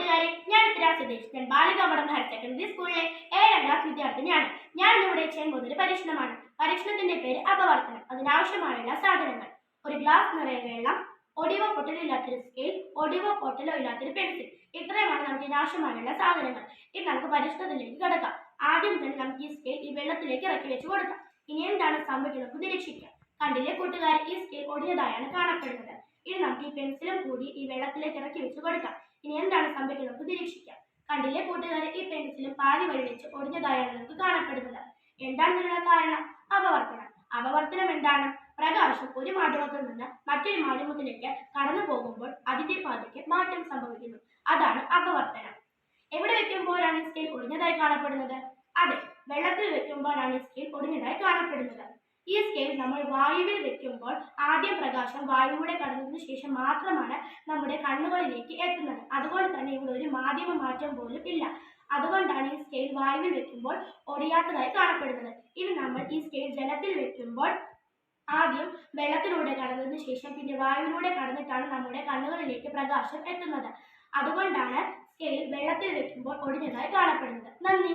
കൂട്ടുകാരെ ഞാൻ ഇത്ര ഞാൻ ഞാൻ ബാലികാമഠം ഹയർ സെക്കൻഡറി സ്കൂളിലെ ഏഴാം ക്ലാസ് വിദ്യാർത്ഥിനിയാണ്. ഞാൻ ഇവിടെ ചെയ്യാൻ ഒരു പരീക്ഷണമാണ്. പരീക്ഷണത്തിന്റെ പേര് അപവർത്തനം. അതിനാവശ്യമായുള്ള സാധനങ്ങൾ. ഒരു ഗ്ലാസ് നിറയെ വെള്ളം ഒടിവോ പൊട്ടലോ ഇല്ലാത്തൊരു സ്കെയിൽ ഒടിവോ പൊട്ടലോ ഇല്ലാത്തൊരു പെൻസിൽ. ഇത്രയുമാണ് നമുക്ക് ഇതിനാവശ്യമായുള്ള സാധനങ്ങൾ. ഇനി നമുക്ക് പരീക്ഷണത്തിലേക്ക് കിടക്കാം. ആദ്യം തന്നെ നമുക്ക് ഈ സ്കെയിൽ ഈ വെള്ളത്തിലേക്ക് ഇറക്കി വെച്ച് കൊടുക്കാം. ഇനി എന്താണ് സംഭവിക്കുന്നത് നിരീക്ഷിക്കാം. കണ്ടില്ലേ കൂട്ടുകാർ ഈ സ്കെയിൽ ഒടിഞ്ഞതായാണ് കാണപ്പെടുന്നത്. ഇനി നമുക്ക് ഈ പെൻസിലും കൂടി ഈ വെള്ളത്തിലേക്ക് ഇറക്കി വെച്ച് കൊടുക്കാം. ഇനി എന്താണ് സംഭവിക്കുന്നത്? നമുക്ക് നിരീക്ഷിക്കാം. കണ്ടില്ലേ കൂട്ടുകാരെ ഈ പെൻസിലും പാതി വഴി വെച്ച് ഒടിഞ്ഞതായാണ് നമുക്ക് കാണപ്പെടുന്നത്. എന്താണ് ഇതിനുള്ള കാരണം? അപവർത്തനം. അപവർത്തനം എന്താണ്? പ്രകാശം ഒരു മാധ്യമത്തിൽ നിന്ന് മറ്റൊരു മാധ്യമത്തിലേക്ക് കടന്നു പോകുമ്പോൾ അതിന്റെ പാതയ്ക്ക് മാറ്റം സംഭവിക്കുന്നു. അതാണ് അപവർത്തനം. എവിടെ വെക്കുമ്പോഴാണ് സ്കെയിൽ ഒടിഞ്ഞതായി കാണപ്പെടുന്നത്? അതെ വെള്ളത്തിൽ വെക്കുമ്പോഴാണ് സ്കെയിൽ ഒടിഞ്ഞതായി കാണപ്പെടുന്നത്. ഈ സ്കെയിൽ നമ്മൾ വായുവിൽ വെക്കുമ്പോൾ ആദ്യം പ്രകാശം വായുവിലൂടെ കടന്നതിന് ശേഷം മാത്രമാണ് നമ്മുടെ കണ്ണുകളിലേക്ക് എത്തുന്നത്. അതുകൊണ്ട് തന്നെ ഇവിടെ ഒരു മാധ്യമ മാറ്റം പോലും ഇല്ല. അതുകൊണ്ടാണ് ഈ സ്കെയിൽ വായുവിൽ വെക്കുമ്പോൾ ഒടിയാത്തതായി കാണപ്പെടുന്നത്. ഇനി നമ്മൾ ഈ സ്കെയിൽ ജലത്തിൽ വെക്കുമ്പോൾ ആദ്യം വെള്ളത്തിലൂടെ കടന്നതിന് ശേഷം പിന്നെ വായുവിലൂടെ കടന്നിട്ടാണ് നമ്മുടെ കണ്ണുകളിലേക്ക് പ്രകാശം എത്തുന്നത്. അതുകൊണ്ടാണ് സ്കെയിൽ വെള്ളത്തിൽ വെക്കുമ്പോൾ ഒടിഞ്ഞതായി കാണപ്പെടുന്നത്. നന്ദി.